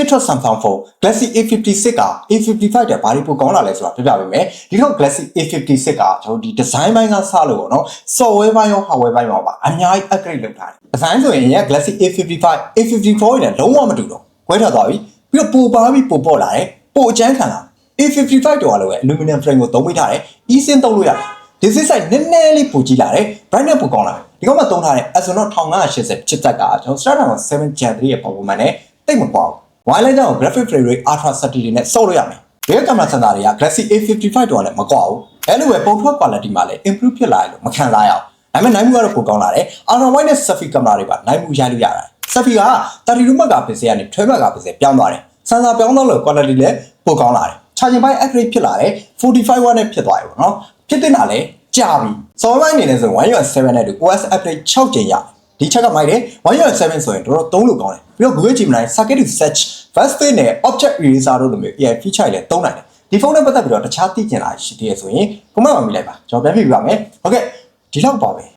Citrus Samsung Phone Galaxy A56 က A55 တဲ့ဘာတွေပိုကောင်းလာလဲဆိုတာပြပြပေးမယ်ဒီတော့ Galaxy A56 ကကျွန်တော်ဒီ design ဘိုင်းကစလို့ပေါ့နော် software ဘိုင်းရော hardware ဘိုင်းရောပါအများကြီး upgrade လုပ်ထားတယ် design ဆိုရင်ရ Galaxy A55 A54 နဲ့လုံးဝမတူတော့ခွဲထွက်သွားပြီပြီးတော့ပိုပါပြီးပိုပေါ့လာတယ်ပိုအကျန်းခံလာ A55 တော့လည်း aluminum frame ကိုသုံးပေးထားတယ် eSIM သုံးလို့ရတယ်ဒီစစ်ဆိုင်နည်းနည်းလေးပိုကြီးလာတယ် brightness ပိုကောင်းလာတယ်ဒီကောင်မှသုံးထားတဲ့ Exynos 1580 chipset ကကျွန်တော် Snapdragon 7 Gen 3ရဲ့ performance နဲ့တိတ်မကွာဘူး wireless ကြောင့် graphic frame rate ultra 30တွေနဲ့စော့လို့ရမယ် rear camera sensor တွေက Galaxy A55 တော့လည်းမကွာဘူးအဲလိုပဲပုံထွက် quality မှာလည်း improve ဖြစ်လာတယ်လို့မခံစားရအောင်ဒါပေမဲ့နိုင်မှုကတော့ပိုကောင်းလာတယ် ultra wide နဲ့ selfie camera တွေပါနိုင်မှုရလို့ရတယ် selfie က32 megapixel ကနေ12 megapixel ပြောင်းသွားတယ် sensor ပြောင်းတော့လို့ quality လည်းပိုကောင်းလာတယ် charging ဘိုင်း upgrade ဖြစ်လာတယ်45 watt နဲ့ဖြစ်သွားပြီပေါ့နော်ဖြစ်တဲ့နာလည်းကြာပြီ software အနေနဲ့ဆိုရင် One UI 7နဲ့တူ OS update 6ကြိမ်ရတယ်ဒီချက်ကမိုက်တယ် One UI 7ဆိုရင်တော်တော်သုံးလို့ကောင်းတယ်ပြီးတော့ Google Gemini Circuit to Search Fast Pay နဲ့ Object Eraser တို့လိုမျိုး AI feature တွေလည်းသုံးနိုင်တယ်ဒီဖုန်းနဲ့ပတ်သက်ပြီးတော့တခြားသိကျင်တာရှိသေးရဆိုရင် comment မှာမိလိုက်ပါကျွန်တော်ပြန်ပြပြပါမယ်ဟုတ်ကဲ့ဒီလောက်ပါပဲ